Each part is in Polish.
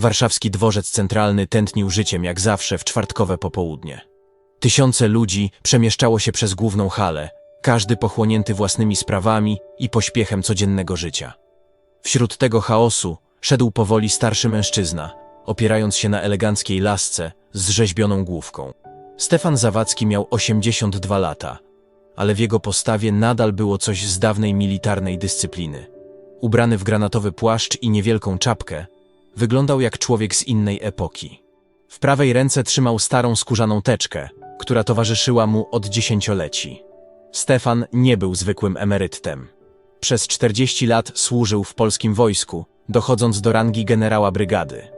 Warszawski dworzec centralny tętnił życiem jak zawsze w czwartkowe popołudnie. Tysiące ludzi przemieszczało się przez główną halę, każdy pochłonięty własnymi sprawami i pośpiechem codziennego życia. Wśród tego chaosu szedł powoli starszy mężczyzna, opierając się na eleganckiej lasce z rzeźbioną główką. Stefan Zawadzki miał 82 lata, ale w jego postawie nadal było coś z dawnej militarnej dyscypliny. Ubrany w granatowy płaszcz i niewielką czapkę, wyglądał jak człowiek z innej epoki. W prawej ręce trzymał starą skórzaną teczkę, która towarzyszyła mu od dziesięcioleci. Stefan nie był zwykłym emerytem. Przez 40 lat służył w polskim wojsku, dochodząc do rangi generała brygady.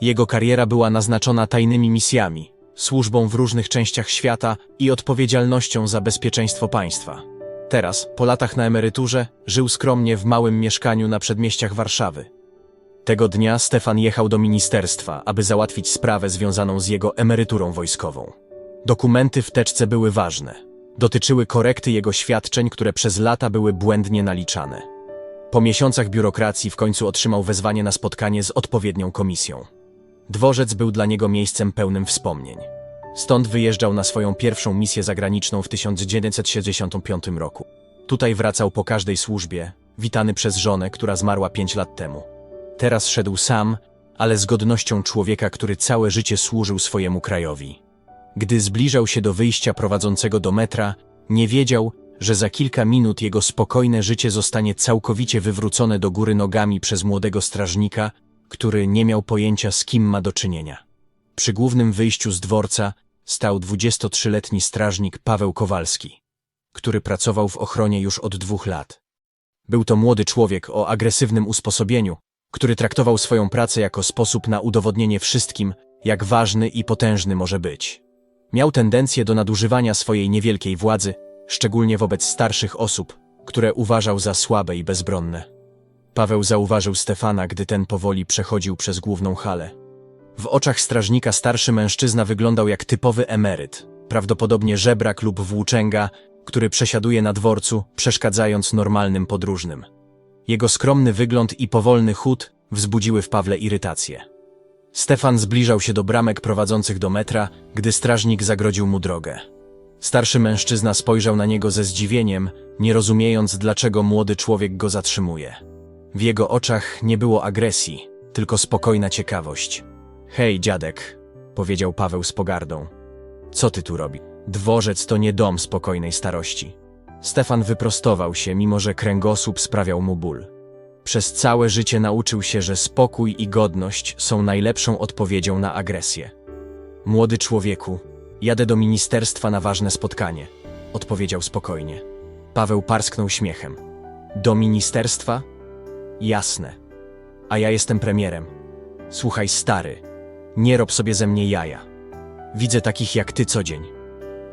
Jego kariera była naznaczona tajnymi misjami, służbą w różnych częściach świata i odpowiedzialnością za bezpieczeństwo państwa. Teraz, po latach na emeryturze, żył skromnie w małym mieszkaniu na przedmieściach Warszawy. Tego dnia Stefan jechał do ministerstwa, aby załatwić sprawę związaną z jego emeryturą wojskową. Dokumenty w teczce były ważne. Dotyczyły korekty jego świadczeń, które przez lata były błędnie naliczane. Po miesiącach biurokracji w końcu otrzymał wezwanie na spotkanie z odpowiednią komisją. Dworzec był dla niego miejscem pełnym wspomnień. Stąd wyjeżdżał na swoją pierwszą misję zagraniczną w 1965 roku. Tutaj wracał po każdej służbie, witany przez żonę, która zmarła pięć lat temu. Teraz szedł sam, ale z godnością człowieka, który całe życie służył swojemu krajowi. Gdy zbliżał się do wyjścia prowadzącego do metra, nie wiedział, że za kilka minut jego spokojne życie zostanie całkowicie wywrócone do góry nogami przez młodego strażnika, który nie miał pojęcia z kim ma do czynienia. Przy głównym wyjściu z dworca stał 23-letni strażnik Paweł Kowalski, który pracował w ochronie już od dwóch lat. Był to młody człowiek o agresywnym usposobieniu, który traktował swoją pracę jako sposób na udowodnienie wszystkim, jak ważny i potężny może być. Miał tendencję do nadużywania swojej niewielkiej władzy, szczególnie wobec starszych osób, które uważał za słabe i bezbronne. Paweł zauważył Stefana, gdy ten powoli przechodził przez główną halę. W oczach strażnika starszy mężczyzna wyglądał jak typowy emeryt, prawdopodobnie żebrak lub włóczęga, który przesiaduje na dworcu, przeszkadzając normalnym podróżnym. Jego skromny wygląd i powolny chód wzbudziły w Pawle irytację. Stefan zbliżał się do bramek prowadzących do metra, gdy strażnik zagrodził mu drogę. Starszy mężczyzna spojrzał na niego ze zdziwieniem, nie rozumiejąc, dlaczego młody człowiek go zatrzymuje. W jego oczach nie było agresji, tylko spokojna ciekawość. Hej, dziadek, powiedział Paweł z pogardą. Co ty tu robi? Dworzec to nie dom spokojnej starości. Stefan wyprostował się, mimo że kręgosłup sprawiał mu ból. Przez całe życie nauczył się, że spokój i godność są najlepszą odpowiedzią na agresję. Młody człowieku, jadę do ministerstwa na ważne spotkanie, odpowiedział spokojnie. Paweł parsknął śmiechem. Do ministerstwa? Jasne. A ja jestem premierem. Słuchaj, stary, nie rob sobie ze mnie jaja. Widzę takich jak ty co dzień.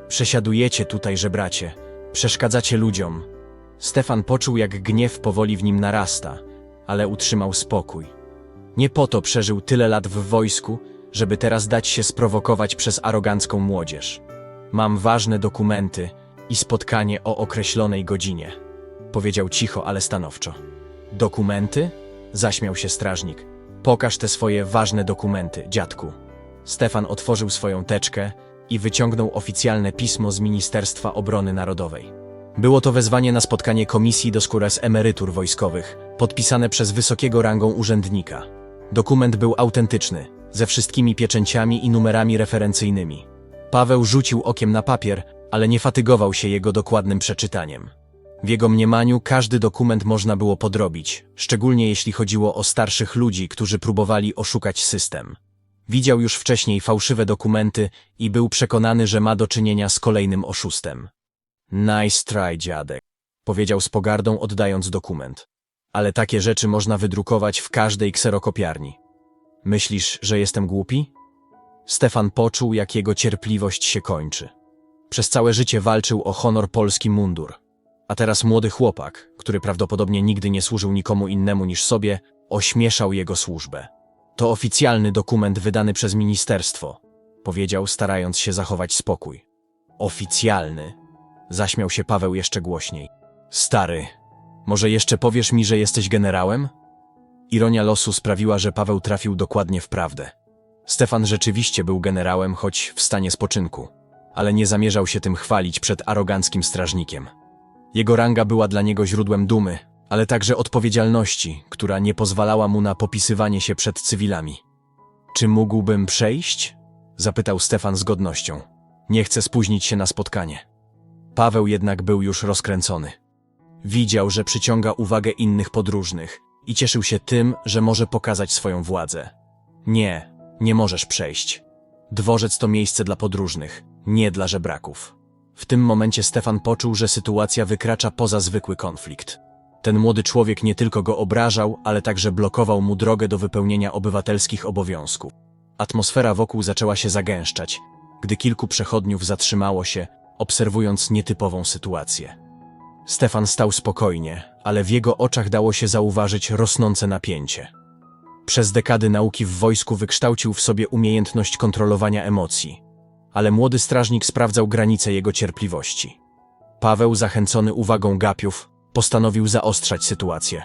Przesiadujecie tutaj, żebracie, przeszkadzacie ludziom. Stefan poczuł, jak gniew powoli w nim narasta, ale utrzymał spokój. Nie po to przeżył tyle lat w wojsku, żeby teraz dać się sprowokować przez arogancką młodzież. Mam ważne dokumenty i spotkanie o określonej godzinie, powiedział cicho, ale stanowczo. Dokumenty? Zaśmiał się strażnik. Pokaż te swoje ważne dokumenty, dziadku. Stefan otworzył swoją teczkę i wyciągnął oficjalne pismo z Ministerstwa Obrony Narodowej. Było to wezwanie na spotkanie komisji do skóres emerytur wojskowych, podpisane przez wysokiego rangą urzędnika. Dokument był autentyczny, ze wszystkimi pieczęciami i numerami referencyjnymi. Paweł rzucił okiem na papier, ale nie fatygował się jego dokładnym przeczytaniem. W jego mniemaniu każdy dokument można było podrobić, szczególnie jeśli chodziło o starszych ludzi, którzy próbowali oszukać system. Widział już wcześniej fałszywe dokumenty i był przekonany, że ma do czynienia z kolejnym oszustem. Nice try, dziadek, powiedział z pogardą, oddając dokument. Ale takie rzeczy można wydrukować w każdej kserokopiarni. Myślisz, że jestem głupi? Stefan poczuł, jak jego cierpliwość się kończy. Przez całe życie walczył o honor polski mundur. A teraz młody chłopak, który prawdopodobnie nigdy nie służył nikomu innemu niż sobie, ośmieszał jego służbę. To oficjalny dokument wydany przez ministerstwo, powiedział, starając się zachować spokój. Oficjalny, zaśmiał się Paweł jeszcze głośniej. Stary, może jeszcze powiesz mi, że jesteś generałem? Ironia losu sprawiła, że Paweł trafił dokładnie w prawdę. Stefan rzeczywiście był generałem, choć w stanie spoczynku, ale nie zamierzał się tym chwalić przed aroganckim strażnikiem. Jego ranga była dla niego źródłem dumy, ale także odpowiedzialności, która nie pozwalała mu na popisywanie się przed cywilami. Czy mógłbym przejść? zapytał Stefan z godnością. Nie chcę spóźnić się na spotkanie. Paweł jednak był już rozkręcony. Widział, że przyciąga uwagę innych podróżnych i cieszył się tym, że może pokazać swoją władzę. Nie, nie możesz przejść. Dworzec to miejsce dla podróżnych, nie dla żebraków. W tym momencie Stefan poczuł, że sytuacja wykracza poza zwykły konflikt. Ten młody człowiek nie tylko go obrażał, ale także blokował mu drogę do wypełnienia obywatelskich obowiązków. Atmosfera wokół zaczęła się zagęszczać, gdy kilku przechodniów zatrzymało się, obserwując nietypową sytuację. Stefan stał spokojnie, ale w jego oczach dało się zauważyć rosnące napięcie. Przez dekady nauki w wojsku wykształcił w sobie umiejętność kontrolowania emocji, ale młody strażnik sprawdzał granice jego cierpliwości. Paweł, zachęcony uwagą gapiów, postanowił zaostrzać sytuację.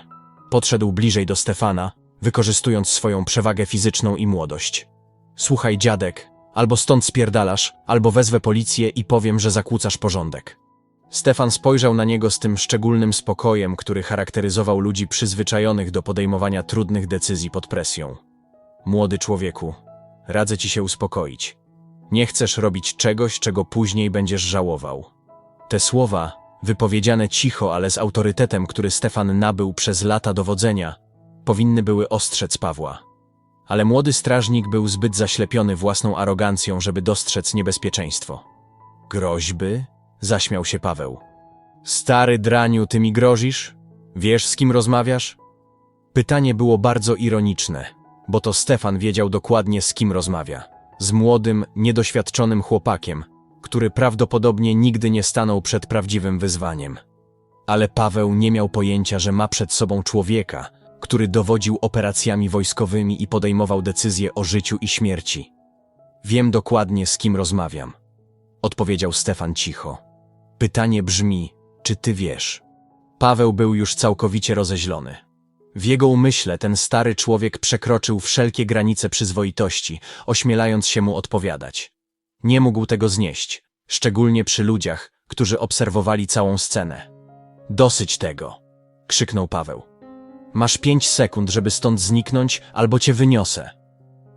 Podszedł bliżej do Stefana, wykorzystując swoją przewagę fizyczną i młodość. Słuchaj, dziadek, albo stąd spierdalasz, albo wezwę policję i powiem, że zakłócasz porządek. Stefan spojrzał na niego z tym szczególnym spokojem, który charakteryzował ludzi przyzwyczajonych do podejmowania trudnych decyzji pod presją. Młody człowieku, radzę ci się uspokoić. Nie chcesz robić czegoś, czego później będziesz żałował. Te słowa, wypowiedziane cicho, ale z autorytetem, który Stefan nabył przez lata dowodzenia, powinny były ostrzec Pawła. Ale młody strażnik był zbyt zaślepiony własną arogancją, żeby dostrzec niebezpieczeństwo. Groźby? Zaśmiał się Paweł. Stary draniu, ty mi grozisz? Wiesz, z kim rozmawiasz? Pytanie było bardzo ironiczne, bo to Stefan wiedział dokładnie, z kim rozmawia. Z młodym, niedoświadczonym chłopakiem, który prawdopodobnie nigdy nie stanął przed prawdziwym wyzwaniem. Ale Paweł nie miał pojęcia, że ma przed sobą człowieka, który dowodził operacjami wojskowymi i podejmował decyzje o życiu i śmierci. Wiem dokładnie, z kim rozmawiam, odpowiedział Stefan cicho. Pytanie brzmi, czy ty wiesz? Paweł był już całkowicie rozeźlony. W jego umyśle ten stary człowiek przekroczył wszelkie granice przyzwoitości, ośmielając się mu odpowiadać. Nie mógł tego znieść, szczególnie przy ludziach, którzy obserwowali całą scenę. Dosyć tego, krzyknął Paweł. Masz pięć sekund, żeby stąd zniknąć, albo cię wyniosę.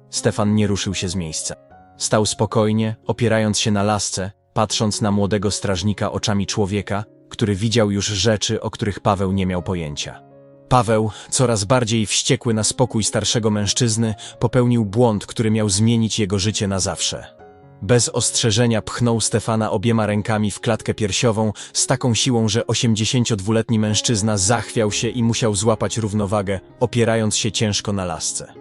Stefan nie ruszył się z miejsca. Stał spokojnie, opierając się na lasce, patrząc na młodego strażnika oczami człowieka, który widział już rzeczy, o których Paweł nie miał pojęcia. Paweł, coraz bardziej wściekły na spokój starszego mężczyzny, popełnił błąd, który miał zmienić jego życie na zawsze. Bez ostrzeżenia pchnął Stefana obiema rękami w klatkę piersiową z taką siłą, że 82-letni mężczyzna zachwiał się i musiał złapać równowagę, opierając się ciężko na lasce.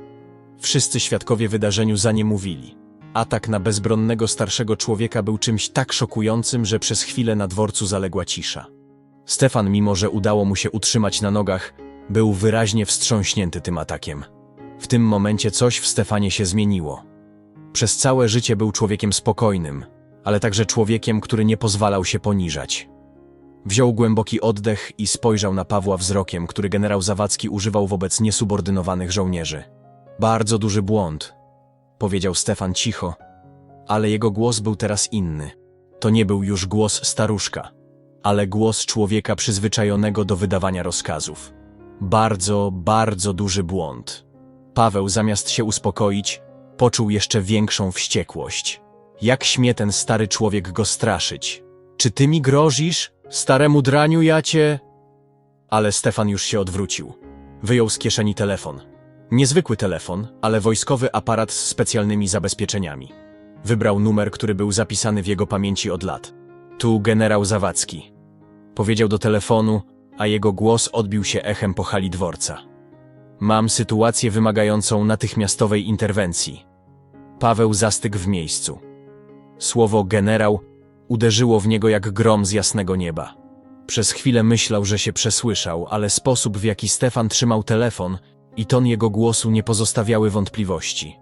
Wszyscy świadkowie wydarzeniu za nie mówili. Atak na bezbronnego starszego człowieka był czymś tak szokującym, że przez chwilę na dworcu zaległa cisza. Stefan, mimo że udało mu się utrzymać na nogach, był wyraźnie wstrząśnięty tym atakiem. W tym momencie coś w Stefanie się zmieniło. Przez całe życie był człowiekiem spokojnym, ale także człowiekiem, który nie pozwalał się poniżać. Wziął głęboki oddech i spojrzał na Pawła wzrokiem, który generał Zawadzki używał wobec niesubordynowanych żołnierzy. Bardzo duży błąd, powiedział Stefan cicho, ale jego głos był teraz inny. To nie był już głos staruszka, ale głos człowieka przyzwyczajonego do wydawania rozkazów. Bardzo, bardzo duży błąd. Paweł, zamiast się uspokoić, poczuł jeszcze większą wściekłość. Jak śmie ten stary człowiek go straszyć? Czy ty mi grozisz? Staremu draniu ja cię... Ale Stefan już się odwrócił. Wyjął z kieszeni telefon. Niezwykły telefon, ale wojskowy aparat z specjalnymi zabezpieczeniami. Wybrał numer, który był zapisany w jego pamięci od lat. Tu generał Zawadzki. Powiedział do telefonu, a jego głos odbił się echem po hali dworca. Mam sytuację wymagającą natychmiastowej interwencji. Paweł zastygł w miejscu. Słowo generał uderzyło w niego jak grom z jasnego nieba. Przez chwilę myślał, że się przesłyszał, ale sposób, w jaki Stefan trzymał telefon i ton jego głosu nie pozostawiały wątpliwości.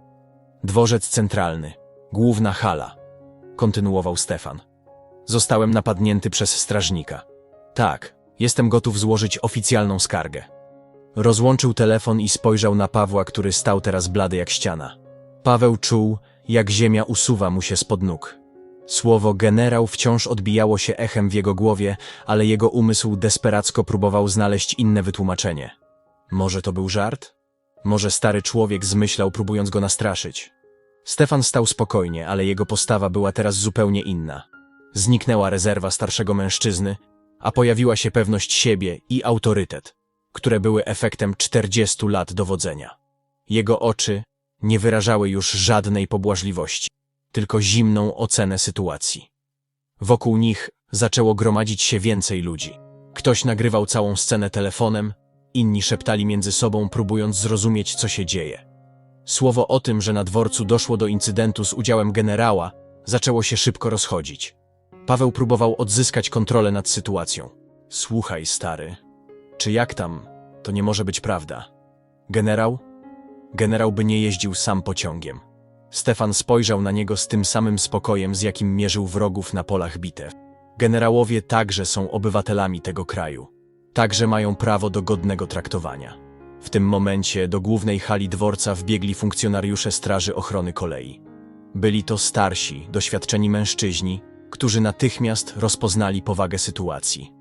Dworzec centralny, główna hala, kontynuował Stefan. Zostałem napadnięty przez strażnika. Tak, jestem gotów złożyć oficjalną skargę. Rozłączył telefon i spojrzał na Pawła, który stał teraz blady jak ściana. Paweł czuł, jak ziemia usuwa mu się spod nóg. Słowo generał wciąż odbijało się echem w jego głowie, ale jego umysł desperacko próbował znaleźć inne wytłumaczenie. Może to był żart? Może stary człowiek zmyślał, próbując go nastraszyć? Stefan stał spokojnie, ale jego postawa była teraz zupełnie inna. Zniknęła rezerwa starszego mężczyzny, a pojawiła się pewność siebie i autorytet, które były efektem 40 lat dowodzenia. Jego oczy nie wyrażały już żadnej pobłażliwości, tylko zimną ocenę sytuacji. Wokół nich zaczęło gromadzić się więcej ludzi. Ktoś nagrywał całą scenę telefonem, inni szeptali między sobą, próbując zrozumieć, co się dzieje. Słowo o tym, że na dworcu doszło do incydentu z udziałem generała, zaczęło się szybko rozchodzić. Paweł próbował odzyskać kontrolę nad sytuacją. Słuchaj, stary, czy jak tam? To nie może być prawda. Generał? Generał by nie jeździł sam pociągiem. Stefan spojrzał na niego z tym samym spokojem, z jakim mierzył wrogów na polach bitew. Generałowie także są obywatelami tego kraju. Także mają prawo do godnego traktowania. W tym momencie do głównej hali dworca wbiegli funkcjonariusze Straży Ochrony Kolei. Byli to starsi, doświadczeni mężczyźni, którzy natychmiast rozpoznali powagę sytuacji.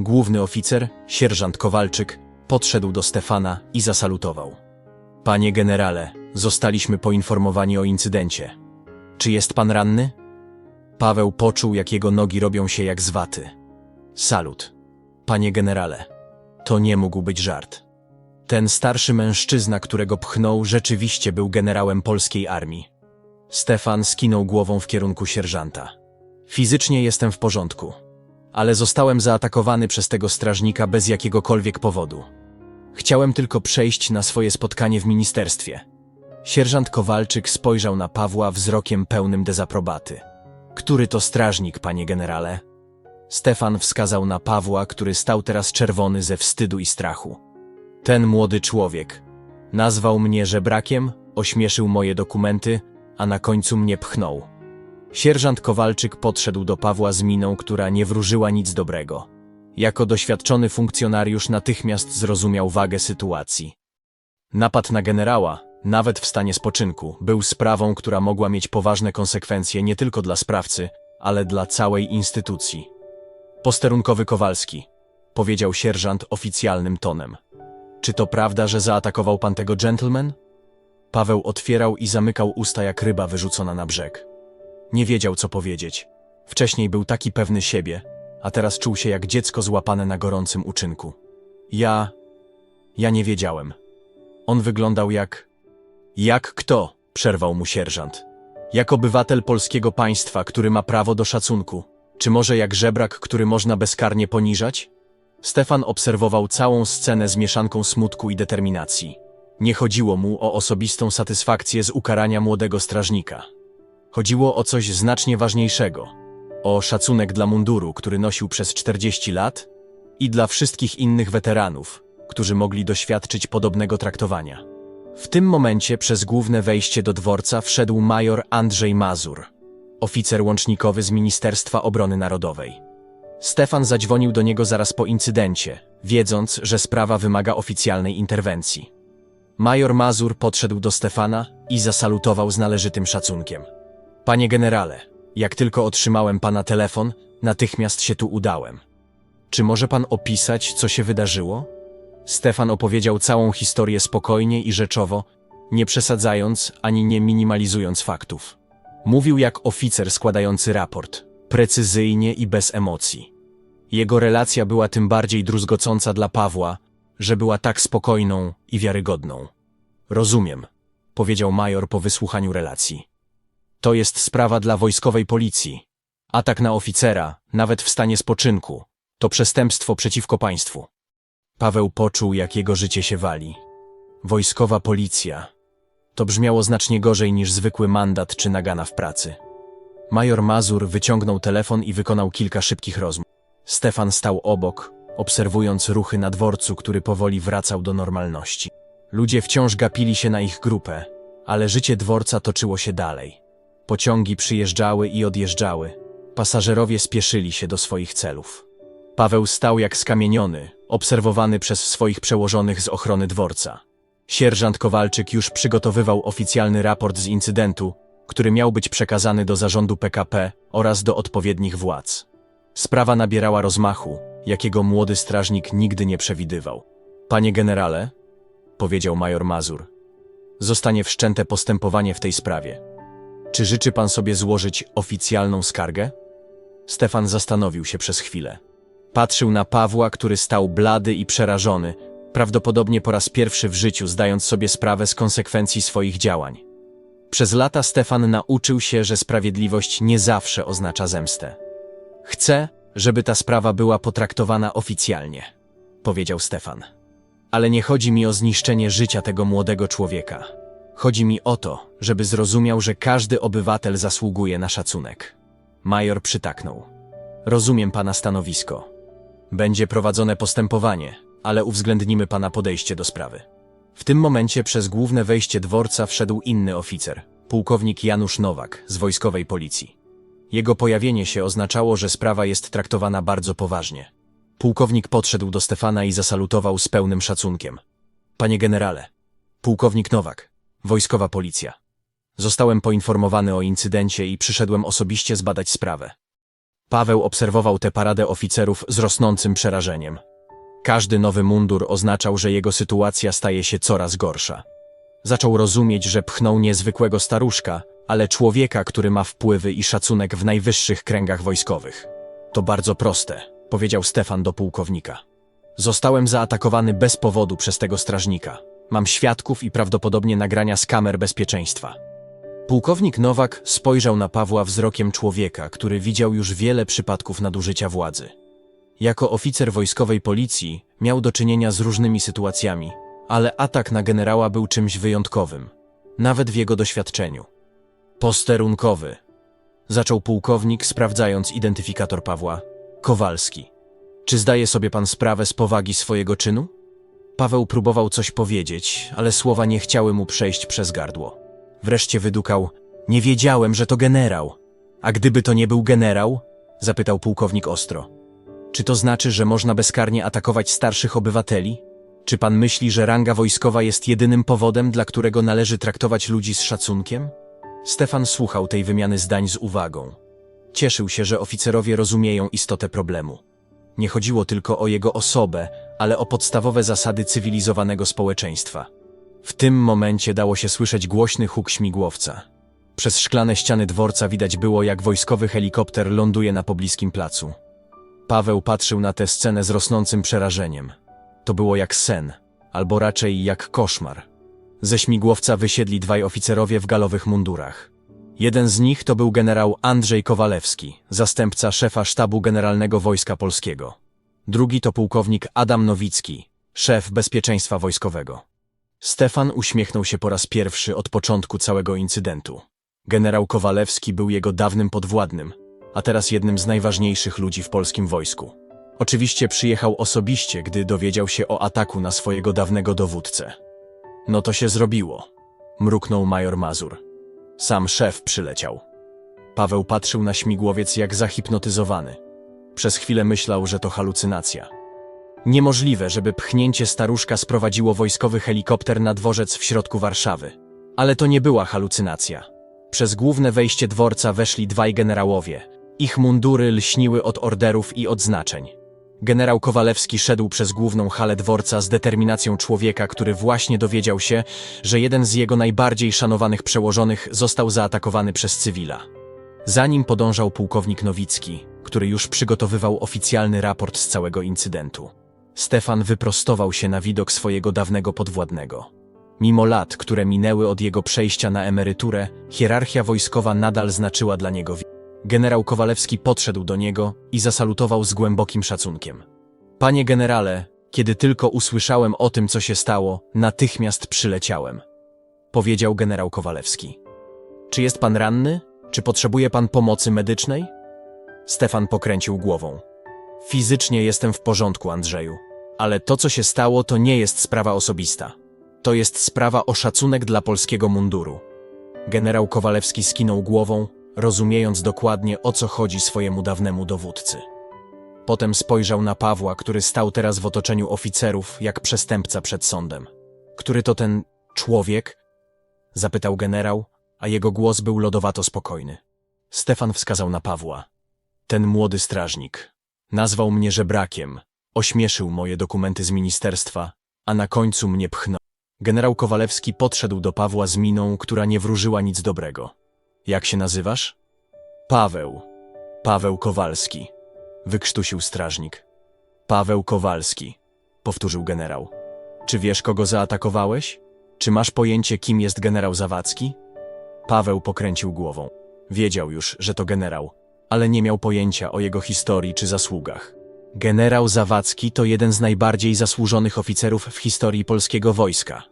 Główny oficer, sierżant Kowalczyk, podszedł do Stefana i zasalutował. Panie generale, zostaliśmy poinformowani o incydencie. Czy jest pan ranny? Paweł poczuł, jak jego nogi robią się jak z waty. Salut. Panie generale, to nie mógł być żart. Ten starszy mężczyzna, którego pchnął, rzeczywiście był generałem polskiej armii. Stefan skinął głową w kierunku sierżanta. Fizycznie jestem w porządku, ale zostałem zaatakowany przez tego strażnika bez jakiegokolwiek powodu. Chciałem tylko przejść na swoje spotkanie w ministerstwie. Sierżant Kowalczyk spojrzał na Pawła wzrokiem pełnym dezaprobaty. Który to strażnik, panie generale? Stefan wskazał na Pawła, który stał teraz czerwony ze wstydu i strachu. Ten młody człowiek. Nazwał mnie żebrakiem, ośmieszył moje dokumenty, a na końcu mnie pchnął. Sierżant Kowalczyk podszedł do Pawła z miną, która nie wróżyła nic dobrego. Jako doświadczony funkcjonariusz natychmiast zrozumiał wagę sytuacji. Napad na generała, nawet w stanie spoczynku, był sprawą, która mogła mieć poważne konsekwencje nie tylko dla sprawcy, ale dla całej instytucji. Posterunkowy Kowalski, powiedział sierżant oficjalnym tonem. Czy to prawda, że zaatakował pan tego gentleman? Paweł otwierał i zamykał usta jak ryba wyrzucona na brzeg. Nie wiedział, co powiedzieć. Wcześniej był taki pewny siebie, a teraz czuł się jak dziecko złapane na gorącym uczynku. Ja. Ja nie wiedziałem. On wyglądał jak. Jak kto? przerwał mu sierżant. Jak obywatel polskiego państwa, który ma prawo do szacunku. Czy może jak żebrak, który można bezkarnie poniżać? Stefan obserwował całą scenę z mieszanką smutku i determinacji. Nie chodziło mu o osobistą satysfakcję z ukarania młodego strażnika. Chodziło o coś znacznie ważniejszego. O szacunek dla munduru, który nosił przez 40 lat i dla wszystkich innych weteranów, którzy mogli doświadczyć podobnego traktowania. W tym momencie przez główne wejście do dworca wszedł major Andrzej Mazur, oficer łącznikowy z Ministerstwa Obrony Narodowej. Stefan zadzwonił do niego zaraz po incydencie, wiedząc, że sprawa wymaga oficjalnej interwencji. Major Mazur podszedł do Stefana i zasalutował z należytym szacunkiem. Panie generale, jak tylko otrzymałem pana telefon, natychmiast się tu udałem. Czy może pan opisać, co się wydarzyło? Stefan opowiedział całą historię spokojnie i rzeczowo, nie przesadzając ani nie minimalizując faktów. Mówił jak oficer składający raport, precyzyjnie i bez emocji. Jego relacja była tym bardziej druzgocąca dla Pawła, że była tak spokojną i wiarygodną. Rozumiem, powiedział major po wysłuchaniu relacji. To jest sprawa dla wojskowej policji. Atak na oficera, nawet w stanie spoczynku, to przestępstwo przeciwko państwu. Paweł poczuł, jak jego życie się wali. Wojskowa policja. To brzmiało znacznie gorzej niż zwykły mandat czy nagana w pracy. Major Mazur wyciągnął telefon i wykonał kilka szybkich rozmów. Stefan stał obok, obserwując ruchy na dworcu, który powoli wracał do normalności. Ludzie wciąż gapili się na ich grupę, ale życie dworca toczyło się dalej. Pociągi przyjeżdżały i odjeżdżały. Pasażerowie spieszyli się do swoich celów. Paweł stał jak skamieniony, obserwowany przez swoich przełożonych z ochrony dworca. Sierżant Kowalczyk już przygotowywał oficjalny raport z incydentu, który miał być przekazany do zarządu PKP oraz do odpowiednich władz. Sprawa nabierała rozmachu, jakiego młody strażnik nigdy nie przewidywał. Panie generale, powiedział major Mazur, zostanie wszczęte postępowanie w tej sprawie. Czy życzy pan sobie złożyć oficjalną skargę? Stefan zastanowił się przez chwilę. Patrzył na Pawła, który stał blady i przerażony, prawdopodobnie po raz pierwszy w życiu zdając sobie sprawę z konsekwencji swoich działań. Przez lata Stefan nauczył się, że sprawiedliwość nie zawsze oznacza zemstę. Chcę, żeby ta sprawa była potraktowana oficjalnie, powiedział Stefan. Ale nie chodzi mi o zniszczenie życia tego młodego człowieka. Chodzi mi o to, żeby zrozumiał, że każdy obywatel zasługuje na szacunek. Major przytaknął. Rozumiem pana stanowisko. Będzie prowadzone postępowanie, ale uwzględnimy pana podejście do sprawy. W tym momencie przez główne wejście dworca wszedł inny oficer, pułkownik Janusz Nowak z wojskowej policji. Jego pojawienie się oznaczało, że sprawa jest traktowana bardzo poważnie. Pułkownik podszedł do Stefana i zasalutował z pełnym szacunkiem. Panie generale, pułkownik Nowak, wojskowa policja. Zostałem poinformowany o incydencie i przyszedłem osobiście zbadać sprawę. Paweł obserwował tę paradę oficerów z rosnącym przerażeniem. Każdy nowy mundur oznaczał, że jego sytuacja staje się coraz gorsza. Zaczął rozumieć, że pchnął niezwykłego staruszka, ale człowieka, który ma wpływy i szacunek w najwyższych kręgach wojskowych. To bardzo proste, powiedział Stefan do pułkownika. Zostałem zaatakowany bez powodu przez tego strażnika. Mam świadków i prawdopodobnie nagrania z kamer bezpieczeństwa. Pułkownik Nowak spojrzał na Pawła wzrokiem człowieka, który widział już wiele przypadków nadużycia władzy. Jako oficer wojskowej policji miał do czynienia z różnymi sytuacjami, ale atak na generała był czymś wyjątkowym, nawet w jego doświadczeniu. Posterunkowy. Zaczął pułkownik, sprawdzając identyfikator Pawła. Kowalski. Czy zdaje sobie pan sprawę z powagi swojego czynu? Paweł próbował coś powiedzieć, ale słowa nie chciały mu przejść przez gardło. Wreszcie wydukał: Nie wiedziałem, że to generał. A gdyby to nie był generał? zapytał pułkownik ostro. Czy to znaczy, że można bezkarnie atakować starszych obywateli? Czy pan myśli, że ranga wojskowa jest jedynym powodem, dla którego należy traktować ludzi z szacunkiem? Stefan słuchał tej wymiany zdań z uwagą. Cieszył się, że oficerowie rozumieją istotę problemu. Nie chodziło tylko o jego osobę, ale o podstawowe zasady cywilizowanego społeczeństwa. W tym momencie dało się słyszeć głośny huk śmigłowca. Przez szklane ściany dworca widać było, jak wojskowy helikopter ląduje na pobliskim placu. Paweł patrzył na tę scenę z rosnącym przerażeniem. To było jak sen, albo raczej jak koszmar. Ze śmigłowca wysiedli dwaj oficerowie w galowych mundurach. Jeden z nich to był generał Andrzej Kowalewski, zastępca szefa sztabu generalnego Wojska Polskiego. Drugi to pułkownik Adam Nowicki, szef bezpieczeństwa wojskowego. Stefan uśmiechnął się po raz pierwszy od początku całego incydentu. Generał Kowalewski był jego dawnym podwładnym, a teraz jednym z najważniejszych ludzi w polskim wojsku. Oczywiście przyjechał osobiście, gdy dowiedział się o ataku na swojego dawnego dowódcę. No to się zrobiło, mruknął major Mazur. Sam szef przyleciał. Paweł patrzył na śmigłowiec jak zahipnotyzowany. Przez chwilę myślał, że to halucynacja. Niemożliwe, żeby pchnięcie staruszka sprowadziło wojskowy helikopter na dworzec w środku Warszawy. Ale to nie była halucynacja. Przez główne wejście dworca weszli dwaj generałowie. Ich mundury lśniły od orderów i odznaczeń. Generał Kowalewski szedł przez główną halę dworca z determinacją człowieka, który właśnie dowiedział się, że jeden z jego najbardziej szanowanych przełożonych został zaatakowany przez cywila. Za nim podążał pułkownik Nowicki, który już przygotowywał oficjalny raport z całego incydentu. Stefan wyprostował się na widok swojego dawnego podwładnego. Mimo lat, które minęły od jego przejścia na emeryturę, hierarchia wojskowa nadal znaczyła dla niego. wi- Generał Kowalewski podszedł do niego i zasalutował z głębokim szacunkiem. Panie generale, kiedy tylko usłyszałem o tym, co się stało, natychmiast przyleciałem. Powiedział generał Kowalewski. Czy jest pan ranny? Czy potrzebuje pan pomocy medycznej? Stefan pokręcił głową. Fizycznie jestem w porządku, Andrzeju, ale to, co się stało, to nie jest sprawa osobista. To jest sprawa o szacunek dla polskiego munduru. Generał Kowalewski skinął głową, rozumiejąc dokładnie o co chodzi swojemu dawnemu dowódcy. Potem spojrzał na Pawła, który stał teraz w otoczeniu oficerów, jak przestępca przed sądem. Który to ten człowiek? Zapytał generał, a jego głos był lodowato spokojny. Stefan wskazał na Pawła. Ten młody strażnik. Nazwał mnie żebrakiem, ośmieszył moje dokumenty z ministerstwa, a na końcu mnie pchnął. Generał Kowalewski podszedł do Pawła z miną, która nie wróżyła nic dobrego. Jak się nazywasz? Paweł. Paweł Kowalski. Wykrztusił strażnik. Paweł Kowalski, powtórzył generał. Czy wiesz, kogo zaatakowałeś? Czy masz pojęcie, kim jest generał Zawadzki? Paweł pokręcił głową. Wiedział już, że to generał, ale nie miał pojęcia o jego historii czy zasługach. Generał Zawadzki to jeden z najbardziej zasłużonych oficerów w historii polskiego wojska,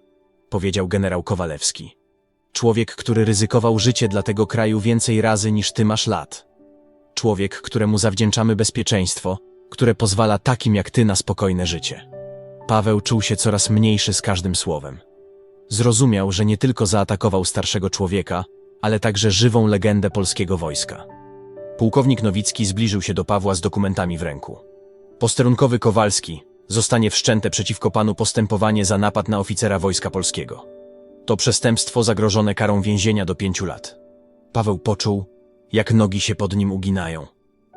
powiedział generał Kowalewski. Człowiek, który ryzykował życie dla tego kraju więcej razy niż ty masz lat. Człowiek, któremu zawdzięczamy bezpieczeństwo, które pozwala takim jak ty na spokojne życie. Paweł czuł się coraz mniejszy z każdym słowem. Zrozumiał, że nie tylko zaatakował starszego człowieka, ale także żywą legendę polskiego wojska. Pułkownik Nowicki zbliżył się do Pawła z dokumentami w ręku. Posterunkowy Kowalski zostanie wszczęte przeciwko panu postępowanie za napad na oficera Wojska Polskiego. To przestępstwo zagrożone karą więzienia do pięciu lat. Paweł poczuł, jak nogi się pod nim uginają.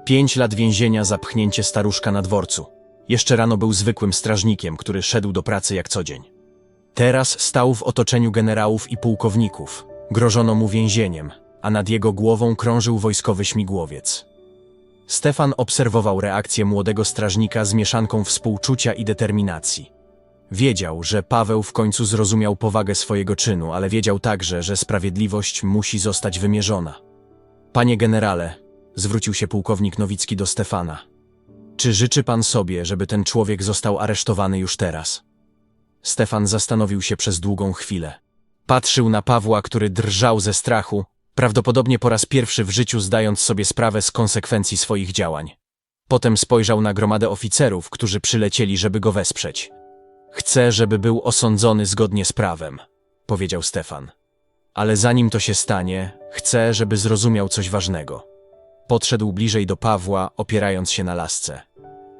Pięć lat więzienia za pchnięcie staruszka na dworcu. Jeszcze rano był zwykłym strażnikiem, który szedł do pracy jak co dzień. Teraz stał w otoczeniu generałów i pułkowników. Grożono mu więzieniem, a nad jego głową krążył wojskowy śmigłowiec. Stefan obserwował reakcję młodego strażnika z mieszanką współczucia i determinacji. Wiedział, że Paweł w końcu zrozumiał powagę swojego czynu, ale wiedział także, że sprawiedliwość musi zostać wymierzona. Panie generale, zwrócił się pułkownik Nowicki do Stefana. Czy życzy pan sobie, żeby ten człowiek został aresztowany już teraz? Stefan zastanowił się przez długą chwilę. Patrzył na Pawła, który drżał ze strachu, prawdopodobnie po raz pierwszy w życiu zdając sobie sprawę z konsekwencji swoich działań. Potem spojrzał na gromadę oficerów, którzy przylecieli, żeby go wesprzeć. Chcę, żeby był osądzony zgodnie z prawem, powiedział Stefan. Ale zanim to się stanie, chcę, żeby zrozumiał coś ważnego. Podszedł bliżej do Pawła, opierając się na lasce.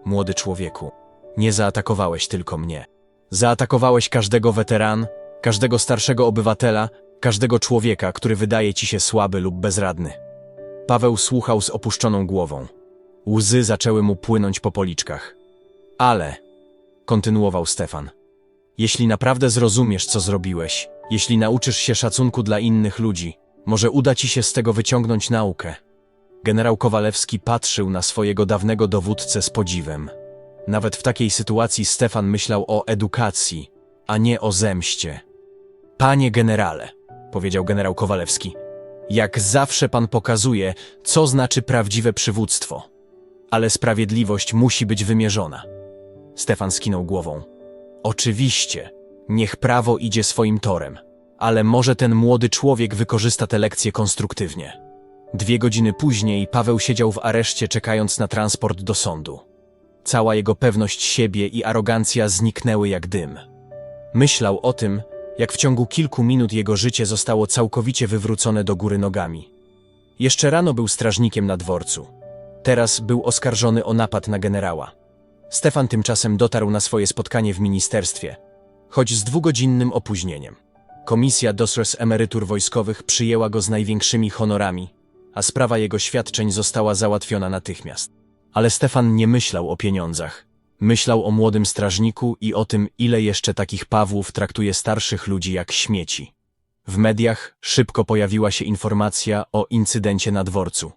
Młody człowieku, nie zaatakowałeś tylko mnie. Zaatakowałeś każdego weteran, każdego starszego obywatela, każdego człowieka, który wydaje ci się słaby lub bezradny. Paweł słuchał z opuszczoną głową. Łzy zaczęły mu płynąć po policzkach. Ale, kontynuował Stefan, jeśli naprawdę zrozumiesz, co zrobiłeś, jeśli nauczysz się szacunku dla innych ludzi, może uda ci się z tego wyciągnąć naukę. Generał Kowalewski patrzył na swojego dawnego dowódcę z podziwem. Nawet w takiej sytuacji Stefan myślał o edukacji, a nie o zemście. Panie generale, powiedział generał Kowalewski, jak zawsze pan pokazuje, co znaczy prawdziwe przywództwo. Ale sprawiedliwość musi być wymierzona. Stefan skinął głową. Oczywiście, niech prawo idzie swoim torem, ale może ten młody człowiek wykorzysta tę lekcję konstruktywnie. Dwie godziny później Paweł siedział w areszcie, czekając na transport do sądu. Cała jego pewność siebie i arogancja zniknęły jak dym. Myślał o tym, jak w ciągu kilku minut jego życie zostało całkowicie wywrócone do góry nogami. Jeszcze rano był strażnikiem na dworcu. Teraz był oskarżony o napad na generała. Stefan tymczasem dotarł na swoje spotkanie w ministerstwie, choć z dwugodzinnym opóźnieniem. Komisja do spraw emerytur wojskowych przyjęła go z największymi honorami, a sprawa jego świadczeń została załatwiona natychmiast. Ale Stefan nie myślał o pieniądzach. Myślał o młodym strażniku i o tym, ile jeszcze takich Pawłów traktuje starszych ludzi jak śmieci. W mediach szybko pojawiła się informacja o incydencie na dworcu.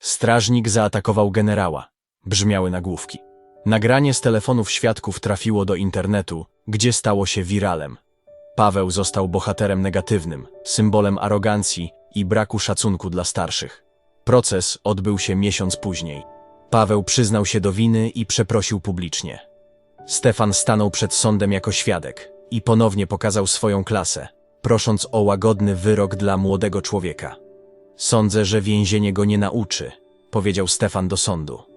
Strażnik zaatakował generała. Brzmiały nagłówki. Nagranie z telefonów świadków trafiło do internetu, gdzie stało się wiralem. Paweł został bohaterem negatywnym, symbolem arogancji i braku szacunku dla starszych. Proces odbył się miesiąc później. Paweł przyznał się do winy i przeprosił publicznie. Stefan stanął przed sądem jako świadek i ponownie pokazał swoją klasę, prosząc o łagodny wyrok dla młodego człowieka. Sądzę, że więzienie go nie nauczy, powiedział Stefan do sądu.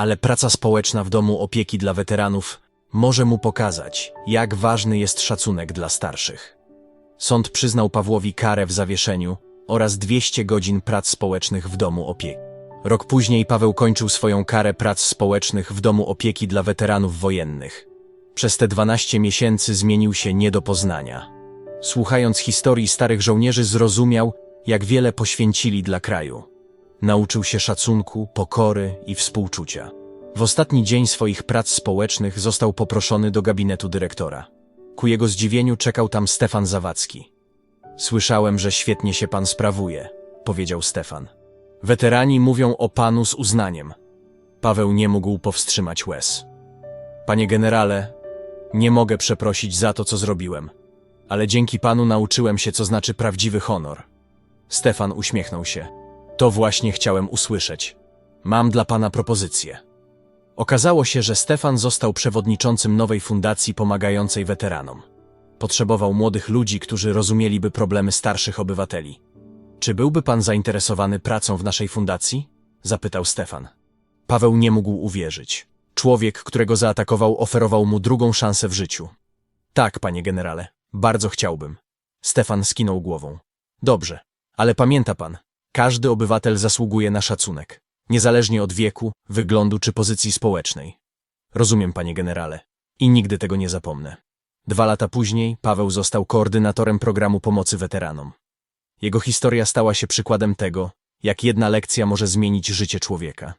Ale praca społeczna w domu opieki dla weteranów może mu pokazać, jak ważny jest szacunek dla starszych. Sąd przyznał Pawłowi karę w zawieszeniu oraz 200 godzin prac społecznych w domu opieki. Rok później Paweł kończył swoją karę prac społecznych w Domu Opieki dla Weteranów Wojennych. Przez te 12 miesięcy zmienił się nie do poznania. Słuchając historii starych żołnierzy zrozumiał, jak wiele poświęcili dla kraju. Nauczył się szacunku, pokory i współczucia. W ostatni dzień swoich prac społecznych został poproszony do gabinetu dyrektora. Ku jego zdziwieniu czekał tam Stefan Zawadzki. Słyszałem, że świetnie się pan sprawuje, powiedział Stefan. Weterani mówią o panu z uznaniem. Paweł nie mógł powstrzymać łez. Panie generale, nie mogę przeprosić za to, co zrobiłem, ale dzięki panu nauczyłem się, co znaczy prawdziwy honor. Stefan uśmiechnął się. To właśnie chciałem usłyszeć. Mam dla pana propozycję. Okazało się, że Stefan został przewodniczącym nowej fundacji pomagającej weteranom. Potrzebował młodych ludzi, którzy rozumieliby problemy starszych obywateli. Czy byłby pan zainteresowany pracą w naszej fundacji? zapytał Stefan. Paweł nie mógł uwierzyć. Człowiek, którego zaatakował, oferował mu drugą szansę w życiu. Tak, panie generale, bardzo chciałbym. Stefan skinął głową. Dobrze, ale pamięta pan, każdy obywatel zasługuje na szacunek, niezależnie od wieku, wyglądu czy pozycji społecznej. Rozumiem, panie generale, i nigdy tego nie zapomnę. Dwa lata później Paweł został koordynatorem programu pomocy weteranom. Jego historia stała się przykładem tego, jak jedna lekcja może zmienić życie człowieka.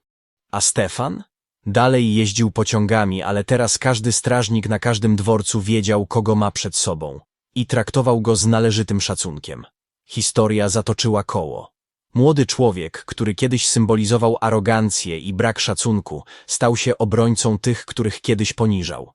A Stefan? Dalej jeździł pociągami, ale teraz każdy strażnik na każdym dworcu wiedział, kogo ma przed sobą i traktował go z należytym szacunkiem. Historia zatoczyła koło. Młody człowiek, który kiedyś symbolizował arogancję i brak szacunku, stał się obrońcą tych, których kiedyś poniżał.